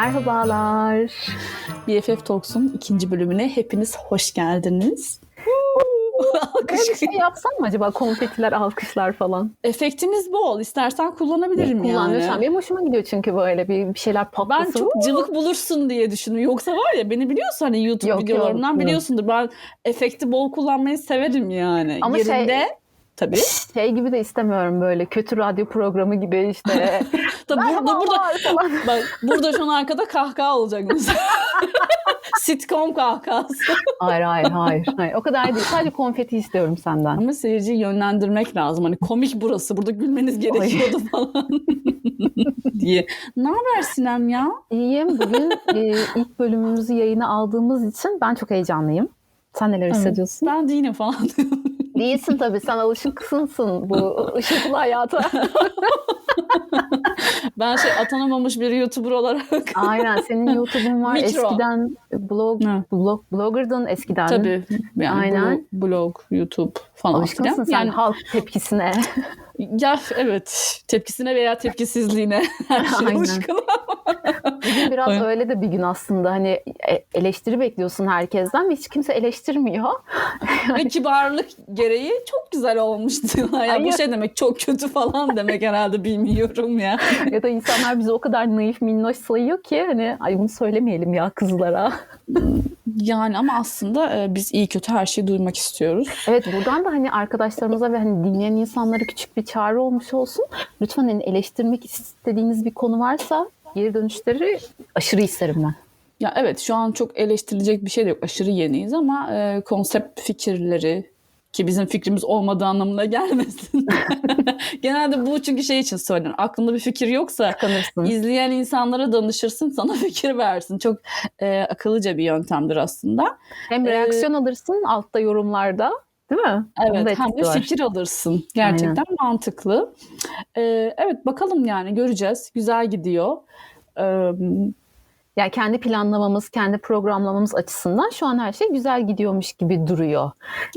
Merhabalar. BFF Talks'un ikinci bölümüne hepiniz hoş geldiniz. Böyle bir şey yapsam mı acaba? Konfetiler, alkışlar falan. Efektimiz bol. İstersen kullanabilirim Kullan yani. lütfen. Benim hoşuma gidiyor çünkü böyle bir, bir şeyler Ben patlasın. çok cıvık bulursun diye düşündüm. Yoksa var ya beni biliyorsun hani YouTube Yok, videolarımdan yok, biliyorsundur. Ben efekti bol kullanmayı severim yani. Ama şey- Yerinde tabii. Şey gibi de istemiyorum böyle kötü radyo programı gibi işte. Tabii burada burada bak burada şu an arkada kahkaha olacak mesela. Sitcom kahkahası. hayır hayır hayır. hayır. O kadar değil. Sadece konfeti istiyorum senden. Ama seyirciyi yönlendirmek lazım. Hani komik burası. Burada gülmeniz gerekiyordu falan diye. Ne haber Sinem ya? İyiyim. Bugün e, ilk bölümümüzü yayına aldığımız için ben çok heyecanlıyım. Sen neler hissediyorsun? Ben değilim falan. Değilsin tabii. Sen alışıksınsın bu ışıklı hayata. ben şey atanamamış bir YouTuber olarak. Aynen. Senin YouTube'un var. Mikro. Eskiden blog, blog blogger'dın eskiden. Tabii. Yani Aynen. blog, YouTube falan Alışkınsın filan. sen Yani halk tepkisine. ya evet tepkisine veya tepkisizliğine her şey Aynen. Bugün biraz öyle de bir gün aslında. Hani e- eleştiri bekliyorsun herkesten ve hiç kimse eleştirmiyor. Ve kibarlık gereği çok güzel olmuştu. ya bu Hayır. şey demek çok kötü falan demek herhalde bilmiyorum ya. ya da insanlar bizi o kadar naif minnoş sayıyor ki hani ay bunu söylemeyelim ya kızlara. Yani ama aslında e, biz iyi kötü her şeyi duymak istiyoruz. Evet buradan da hani arkadaşlarımıza ve hani dinleyen insanlara küçük bir çağrı olmuş olsun. Lütfen hani eleştirmek istediğiniz bir konu varsa geri dönüşleri aşırı isterim ben. Ya evet şu an çok eleştirilecek bir şey de yok. Aşırı yeniyiz ama e, konsept fikirleri ki bizim fikrimiz olmadığı anlamına gelmesin. Genelde bu çünkü şey için söylenir. Aklında bir fikir yoksa Kanırsın. izleyen insanlara danışırsın sana fikir versin. Çok e, akıllıca bir yöntemdir aslında. Hem reaksiyon alırsın altta yorumlarda değil mi? Evet hem de var. fikir alırsın. Gerçekten mantıklı. E, evet bakalım yani göreceğiz. Güzel gidiyor. E, Yani kendi planlamamız, kendi programlamamız açısından şu an her şey güzel gidiyormuş gibi duruyor.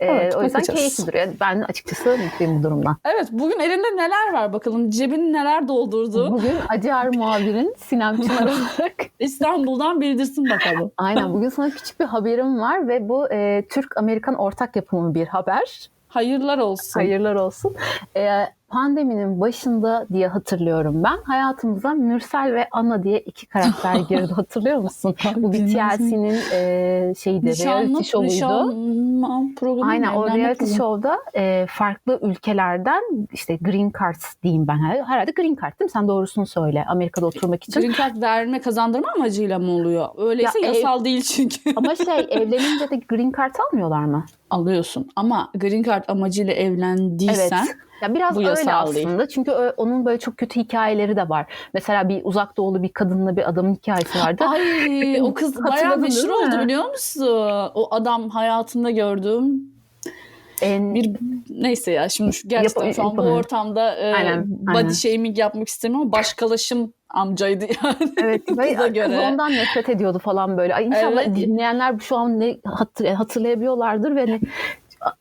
Ee, Evet, o yüzden bakacağız. keyifli duruyor. Ben açıkçası mutluyum bu durumdan. evet bugün elinde neler var bakalım. Cebini neler doldurdu. Bugün Acar muhabirin Sinem Çınar olarak İstanbul'dan bildirsin bakalım. aynen bugün sana küçük bir haberim var ve bu e, Türk-Amerikan ortak yapımı bir haber. Hayırlar olsun. Hayırlar olsun. Ee, pandeminin başında diye hatırlıyorum ben. Hayatımıza Mürsel ve Anna diye iki karakter girdi. Hatırlıyor musun? Bu bir? TLC'nin e, şeydi, reality show'uydu. nişanlı programı. Aynen o reality show'da e, farklı ülkelerden işte green card diyeyim ben. Her- Herhalde green card değil mi? Sen doğrusunu söyle. Amerika'da oturmak için. Green card verme kazandırma amacıyla mı oluyor? Öyleyse Ya ev- yasal değil çünkü. Ama şey evlenince de green card almıyorlar mı? Alıyorsun ama green card amacıyla evlendiysen Evet. Ya biraz öyle değil. aslında. Çünkü onun böyle çok kötü hikayeleri de var. Mesela bir uzak doğulu bir kadınla bir adamın hikayesi vardı. Ay o kız bayağı meşhur oldu biliyor musun? O adam hayatımda gördüğüm En, bir neyse ya şimdi şu, gerçekten Yap- şu an bu ortamda e, Aynen, body aynen. shaming yapmak istemiyorum ama başkalaşım amcaydı yani. evet, ve kıza kız göre. ondan nefret ediyordu falan böyle. Ay inşallah Evet. dinleyenler şu an ne hatır, hatırlayabiliyorlardır ve hani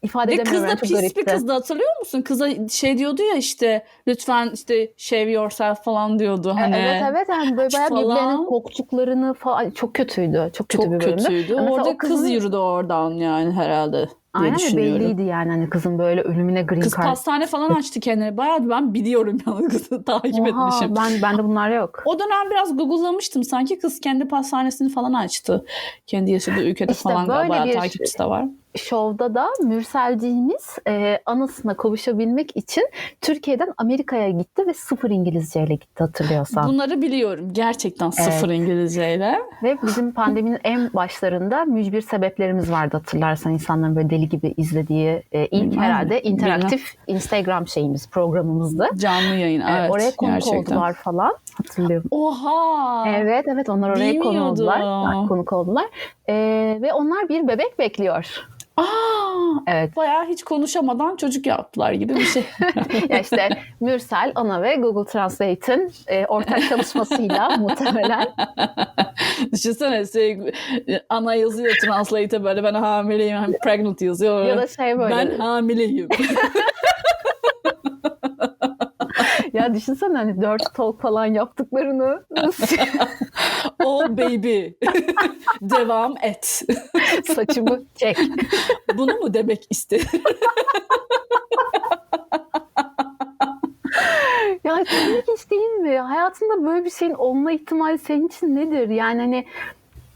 ifade Ve kız da pis bir garipti. kızdı hatırlıyor musun? Kıza şey diyordu ya işte lütfen işte shave yourself falan diyordu E, hani. Evet evet yani böyle bayağı falan. birbirlerinin koktuklarını falan çok kötüydü. Çok kötü Çok bir bölümdü. kötüydü. Mesela Orada o kız kızın- yürüdü oradan yani herhalde diye Aynen düşünüyorum. belliydi yani hani kızın böyle ölümüne green Kız card. pastane falan açtı kendine. Bayağı ben biliyorum yani kızı takip Oha, etmişim. ben bende bunlar yok. O dönem biraz google'lamıştım. Sanki kız kendi pastanesini falan açtı. Kendi yaşadığı ülkede İşte falan böyle galiba bir- takipçisi de var. şovda da Mürselciğimiz e, anısına kavuşabilmek için Türkiye'den Amerika'ya gitti ve sıfır İngilizceyle gitti hatırlıyorsan. Bunları biliyorum. Gerçekten sıfır İngilizceyle. Ve bizim pandeminin en başlarında mücbir sebeplerimiz vardı hatırlarsan insanların böyle deli gibi izlediği e, ilk Bilmem. herhalde interaktif Instagram şeyimiz programımızdı. Canlı yayın. E, Evet. oraya konuk gerçekten. oldular falan hatırlıyorum. Oha! Evet evet onlar oraya konu oldular. Konuk oldular. E, ve onlar bir bebek bekliyor. Aa, Evet. bayağı hiç konuşamadan çocuk yaptılar gibi bir şey. ya işte Mürsel, Ana ve Google Translate'in e, ortak çalışmasıyla muhtemelen. Düşünsene şey, ana yazıyor translate'e böyle ben hamileyim, I'm pregnant yazıyor. ya da şey böyle. ben hamileyim. ya düşünsene hani dört talk falan yaptıklarını. oh baby. Devam et. Saçımı çek. Bunu mu demek istedin? Ya çok ilginç değil mi? Hayatında böyle bir şeyin olma ihtimali senin için nedir? Yani hani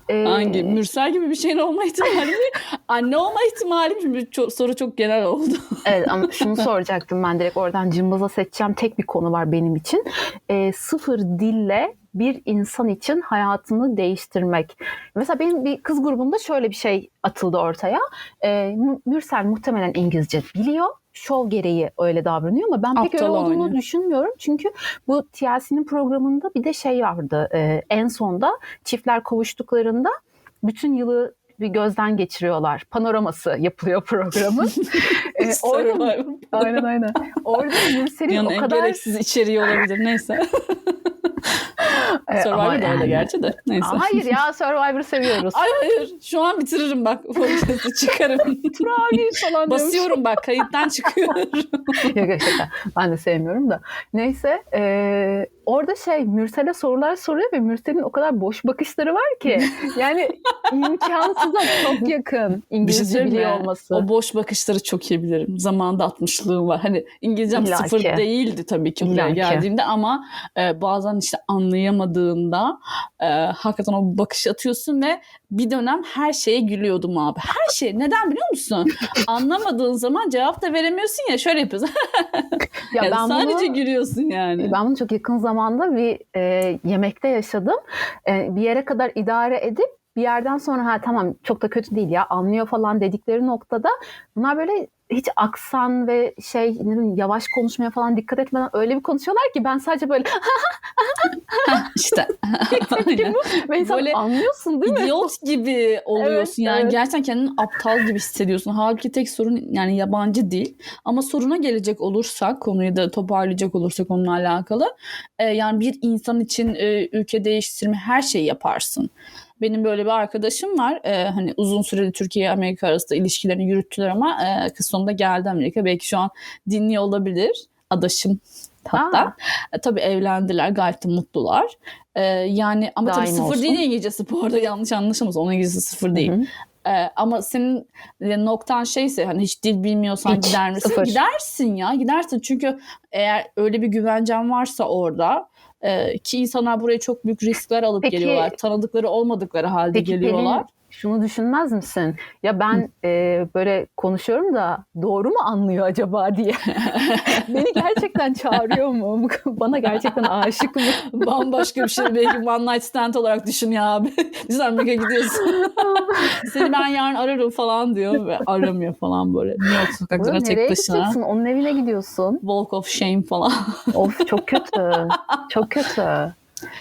e, Hangi? Mürsel gibi bir şeyin olma ihtimali mi? Anne olma ihtimali mi? Çok, soru çok genel oldu. Evet ama şunu soracaktım ben direkt oradan cımbaza seçeceğim tek bir konu var benim için. E, sıfır dille bir insan için hayatını değiştirmek. Mesela benim bir kız grubunda şöyle bir şey atıldı ortaya. E, Mü- Mürsel muhtemelen İngilizce biliyor. Şov gereği öyle davranıyor ama ben pek Aptal öyle olduğunu oynuyor. düşünmüyorum. Çünkü bu TLC'nin programında bir de şey vardı. e, en sonda çiftler kavuştuklarında bütün yılı bir gözden geçiriyorlar. Panoraması yapılıyor programın. E, orada. Aynen aynen. Orada Mürsel'in Dünyanın o kadar... gereksiz içeriği olabilir. Neyse. E, Survivor ama da öyle yani- gerçi de. Neyse. Hayır ya Survivor'ı seviyoruz. Ay hayır. Şu an bitiririm bak. Podcast'ı çıkarım. Abi falan. Basıyorum bak. Kayıttan çıkıyorum. Yok yok. Ben de sevmiyorum da. Neyse e, orada şey Mürsel'e sorular soruyor ve Mürsel'in o kadar boş bakışları var ki. Yani imkansıza çok yakın şey İngilizce söyleyeyim biliyor mi? olması. O boş bakışları çok iyi bilirim. Zamanında atmışlığım var. Hani İngilizcem İlla sıfır değildi tabii ki buraya geldiğimde ama e, bazen işte anlayamadığında e, hakikaten o bakışı atıyorsun ve bir dönem her şeye gülüyordum abi. Her şey. Neden biliyor musun? Anlamadığın zaman cevap da veremiyorsun ya. Şöyle yapıyorsun. ya Yani ben sadece bunu, gülüyorsun yani. ben bunu çok yakın zamanda bir e, yemekte yaşadım. E, bir yere kadar idare edip bir yerden sonra ha tamam çok da kötü değil ya anlıyor falan dedikleri noktada bunlar böyle hiç aksan ve şey ne bileyim, yavaş konuşmaya falan dikkat etmeden öyle bir konuşuyorlar ki ben sadece böyle işte. Ve insan Böyle anlıyorsun değil mi? İdiot gibi oluyorsun Evet, yani evet. gerçekten kendini aptal gibi hissediyorsun. Halbuki tek sorun yani yabancı değil. Ama soruna gelecek olursak konuyu da toparlayacak olursak onunla alakalı e, yani bir insan için e, ülke değiştirme her şeyi yaparsın. Benim böyle bir arkadaşım var. E, hani uzun süreli Türkiye Amerika arasında ilişkilerini yürüttüler ama e, kız sonunda geldi Amerika. Belki şu an dinliyor olabilir. Adaşım hatta. Aa. E, tabii evlendiler gayet de mutlular. E, yani ama tabii Daim sıfır olsun. değil İngilizcesi bu arada yanlış anlaşılmasın. Onun İngilizcesi sıfır değil. Hı hı. Ee, ama senin e, noktan şeyse hani hiç dil bilmiyorsan Hiç, gider misin? sıfır. Gidersin ya gidersin çünkü eğer öyle bir güvencen varsa orada ki insanlar buraya çok büyük riskler alıp Peki- geliyorlar. Tanıdıkları olmadıkları halde Peki geliyorlar. Şunu düşünmez misin? Ya ben e, böyle konuşuyorum da doğru mu anlıyor acaba diye. Beni gerçekten çağırıyor mu? Bana gerçekten aşık mı? Bambaşka bir şey belki one night stand olarak düşün ya abi. Biz Amerika gidiyorsun. Seni ben yarın ararım falan diyor ve aramıyor falan böyle. New York sokaklara Oğlum, nereye tek başına. gideceksin? Onun evine gidiyorsun. Walk of shame falan. Of çok kötü. çok kötü.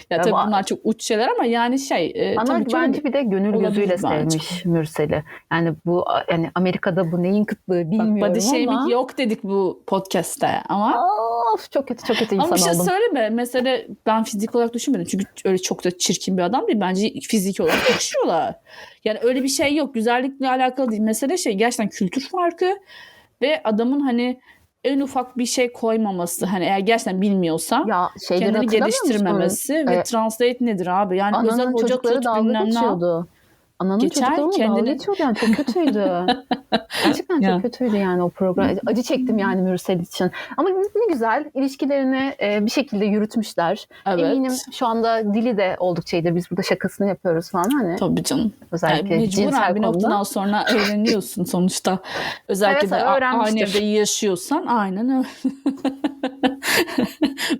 Ya tabii bu- bunlar çok uç şeyler ama yani şey e, Ama tabii bence bir de gönül gözüyle bence. sevmiş Mürsel'i. Yani bu yani Amerika'da bu neyin kıtlığı Bak, bilmiyorum body shaming ama. yok dedik bu podcast'te ama Of çok kötü çok kötü insan ama bir şey oldum. söyleme. Mesela ben fizik olarak düşünmedim. Çünkü öyle çok da çirkin bir adam değil. Bence fiziki olarak yakışıyorlar. Yani öyle bir şey yok. Güzellikle alakalı değil. Mesele şey gerçekten kültür farkı ve adamın hani en ufak bir şey koymaması. Hani eğer gerçekten bilmiyorsa Ya kendini hatırlamıyor musun? geliştirmemesi ve Ee, translate nedir abi? Yani özel hoca tut bilmem ne. Ananın Geçer, çocukları mı dalga kendini- geçiyordu yani çok kötüydü. Gerçekten Ya. çok kötüydü yani o program. Acı çektim yani Mürsel için. Ama ne güzel ilişkilerini e, bir şekilde yürütmüşler. Evet. Eminim şu anda dili de oldukça iyidir. Biz burada şakasını yapıyoruz falan hani. Tabii canım. Yani Özellikle mecburen cinsel bir konuda. noktadan sonra öğreniyorsun sonuçta. Özellikle Seve de aynı evde yaşıyorsan aynen öyle.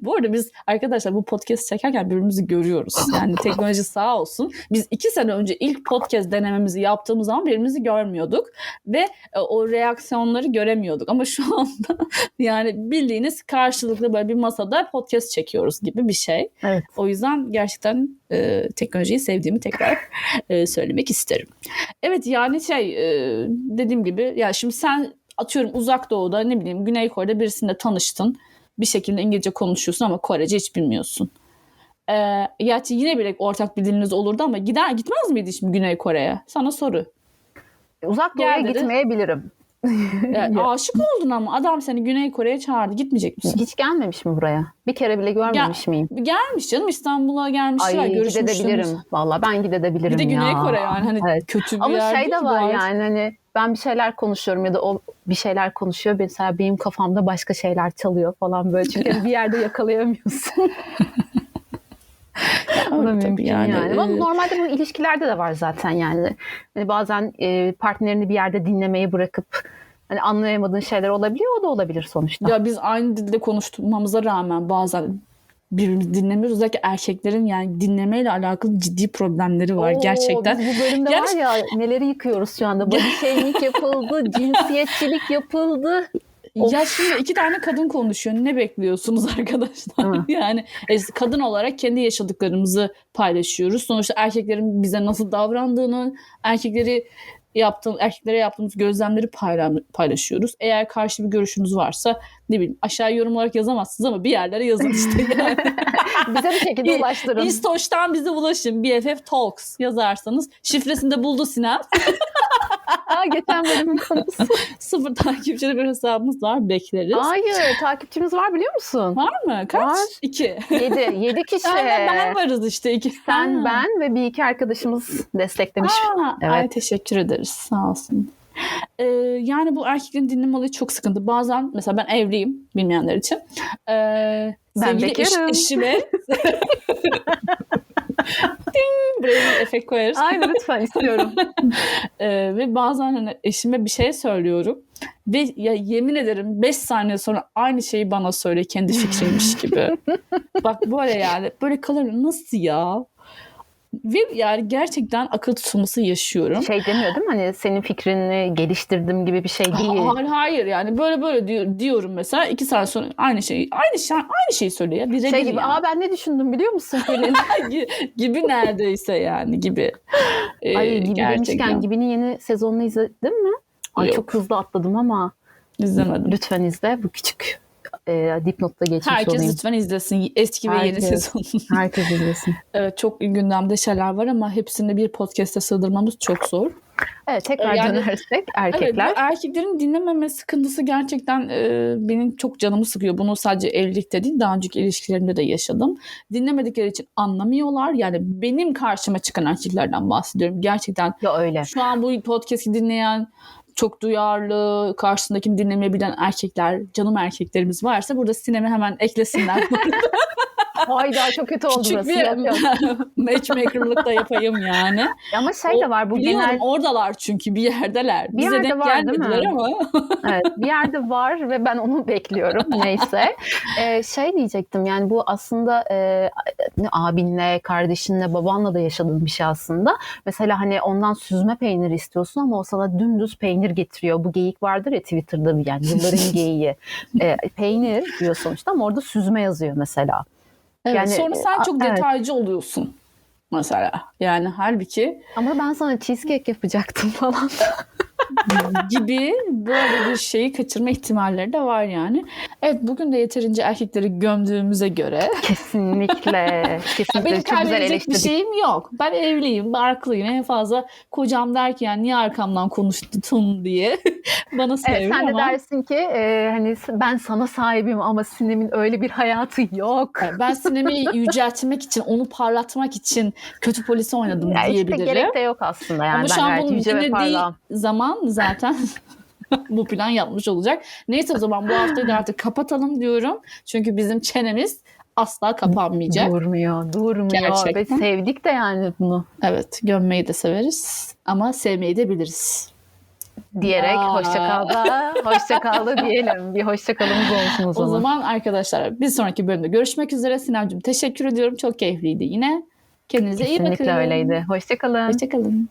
bu arada biz arkadaşlar bu podcast çekerken birbirimizi görüyoruz. Yani teknoloji sağ olsun. Biz iki sene önce ilk podcast denememizi yaptığımız zaman birbirimizi görmüyorduk. Ve e, o reaksiyonları göremiyorduk. Ama şu anda yani bildiğiniz karşılıklı böyle bir masada podcast çekiyoruz gibi bir şey. Evet. O yüzden gerçekten e, teknolojiyi sevdiğimi tekrar e, söylemek isterim. Evet yani şey e, dediğim gibi ya şimdi sen atıyorum uzak doğuda ne bileyim Güney Kore'de birisiyle tanıştın. Bir şekilde İngilizce konuşuyorsun ama Korece hiç bilmiyorsun. Ee, gerçi yine bile ortak bir diliniz olurdu ama gider gitmez miydi şimdi Güney Kore'ye? Sana soru. Uzak doğuya Gel gitmeyebilirim. Yani aşık oldun ama adam seni Güney Kore'ye çağırdı. Gitmeyecek misin? Hiç gelmemiş mi buraya? Bir kere bile görmemiş miyim? Gelmiş canım İstanbul'a gelmişler. Ay görüşmüşsünüz. gidebilirim. Valla ben gidebilirim Bir de Güney ya. Kore yani hani Evet. kötü bir Ama yer şey de var yani hani ben bir şeyler konuşuyorum ya da o bir şeyler konuşuyor. Mesela benim kafamda başka şeyler çalıyor falan böyle. Çünkü hani bir yerde yakalayamıyorsun. Öyle tabii mümkün yani. Ama normalde bu ilişkilerde de var zaten yani. Hani bazen e, partnerini bir yerde dinlemeyi bırakıp hani anlayamadığın şeyler olabiliyor. O da olabilir sonuçta. Ya biz aynı dilde konuşmamıza rağmen bazen birbirimizi dinlemiyoruz. Özellikle erkeklerin yani dinlemeyle alakalı ciddi problemleri var Oo, gerçekten. Biz bu bölümde Gerçi- var ya neleri yıkıyoruz şu anda. Body shaming yapıldı, cinsiyetçilik yapıldı. Of. Ya şimdi iki tane kadın konuşuyor. Ne bekliyorsunuz arkadaşlar? Hı. yani e, kadın olarak kendi yaşadıklarımızı paylaşıyoruz. Sonuçta erkeklerin bize nasıl davrandığını, erkekleri yaptığım erkeklere yaptığımız gözlemleri payla- paylaşıyoruz. Eğer karşı bir görüşünüz varsa ne bileyim aşağı yorum olarak yazamazsınız ama bir yerlere yazın işte. Yani. Bize bir şekilde ulaştırın. İstoş'tan bize ulaşın. BFF Talks yazarsanız. Şifresini de buldu Sinem. Aa, geçen bölümün konusu. Sıfır takipçili bir hesabımız var. Bekleriz. Hayır takipçimiz var biliyor musun? Var mı? Kaç? Var. İki. Yedi. Yedi kişi. Sen ve ben varız işte. iki. Sen, Ha. ben ve bir iki arkadaşımız desteklemiş. Aa, Evet. Ay teşekkür ederiz. Sağ olsun. Ee, yani bu erkeklerin dinleme olayı çok sıkıntı. Bazen mesela ben evliyim bilmeyenler için. Ee, Ben sevgili eş- bekarım. eşime Ding! buraya bir efekt koyarız. Aynen lütfen istiyorum. Ee, ve bazen hani eşime bir şey söylüyorum ve ya yemin ederim 5 saniye sonra aynı şeyi bana söyle kendi fikriymiş gibi. Bak böyle yani böyle kalırım nasıl ya? Ve yani gerçekten akıl tutulması yaşıyorum. Şey demiyor değil mi? Hani senin fikrini geliştirdim gibi bir şey değil. Hayır hayır yani böyle böyle diyor, diyorum mesela iki saat sonra aynı şeyi aynı şey aynı şeyi söylüyor. Birebir Şey gibi, yani. aa ben ne düşündüm biliyor musun gibi neredeyse yani gibi. Ee, Ay gibi gerçekten. demişken Gibi'nin yeni sezonunu izledin mi? Ay Yok. çok hızlı atladım ama izlemedim. lütfen izle. Bu küçük e, dipnotta geçmiş Herkes olayım. lütfen izlesin eski ve yeni Herkes. sezon. Herkes izlesin. evet çok gündemde şeyler var ama hepsini bir podcast'e sığdırmamız çok zor. Evet tekrar Yani- dönersek Evet erkekler. bu erkeklerin dinlememe sıkıntısı gerçekten e, benim çok canımı sıkıyor. Bunu sadece evlilikte değil daha önceki ilişkilerimde de yaşadım. Dinlemedikleri için anlamıyorlar. Yani benim karşıma çıkan erkeklerden bahsediyorum. Gerçekten Ya öyle. şu an bu podcast'i dinleyen çok duyarlı, karşısındakini dinlemeyebilen erkekler, canım erkeklerimiz varsa burada sinemi hemen eklesinler. Hayda çok kötü oldu Küçük burası. bir matchmaker'lık da yapayım yani. Ama şey de var bu genel oradalar çünkü bir yerdeler. Bir Bize yerde denk var, değil mi? gelmediler ama. evet, bir yerde var ve ben onu bekliyorum neyse. Ee, şey diyecektim yani bu aslında e, abinle, kardeşinle, babanla da yaşadığın bir şey aslında. Mesela hani ondan süzme peynir istiyorsun ama o sana dümdüz peynir getiriyor. Bu geyik vardır ya Twitter'da bir yani yılların geyiği. Ee, peynir diyor sonuçta ama orada süzme yazıyor mesela. Evet, Yani, sonra sen e, çok evet. detaycı oluyorsun mesela. Yani halbuki Ama ben sana cheesecake yapacaktım falan. gibi böyle bir şeyi kaçırma ihtimalleri de var yani. Evet bugün de yeterince erkekleri gömdüğümüze göre Kesinlikle. Kesinlikle. benim Çok güzel bir şeyim yok. Ben evliyim, barklıyım. En fazla kocam der ki yani niye arkamdan konuştun diye bana söylüyor Evet, sen de ama dersin ki e, hani ben sana sahibim ama Sinem'in öyle bir hayatı yok. ben sinemi yüceltmek için, onu parlatmak için kötü polisi oynadım Ya işte diyebilirim. gerek de yok aslında yani. Ama ben şu an bunu dinlediği parlağım. Zaman zaten bu plan yapmış olacak. Neyse o zaman bu haftayı da artık kapatalım diyorum. Çünkü bizim çenemiz asla kapanmayacak. Durmuyor, durmuyor. Gerçekten. Ve sevdik de yani bunu Evet, gömmeyi de severiz ama sevmeyi de biliriz. diyerek Ya. hoşça kal da hoşça kal da diyelim. Bir hoşça kalımız olsun o O zaman. zaman arkadaşlar bir sonraki bölümde görüşmek üzere. Sinemcim teşekkür ediyorum. Çok keyifliydi yine. Kendinize iyi bakın. Kesinlikle öyleydi. Hoşça kalın. Hoşçakalın.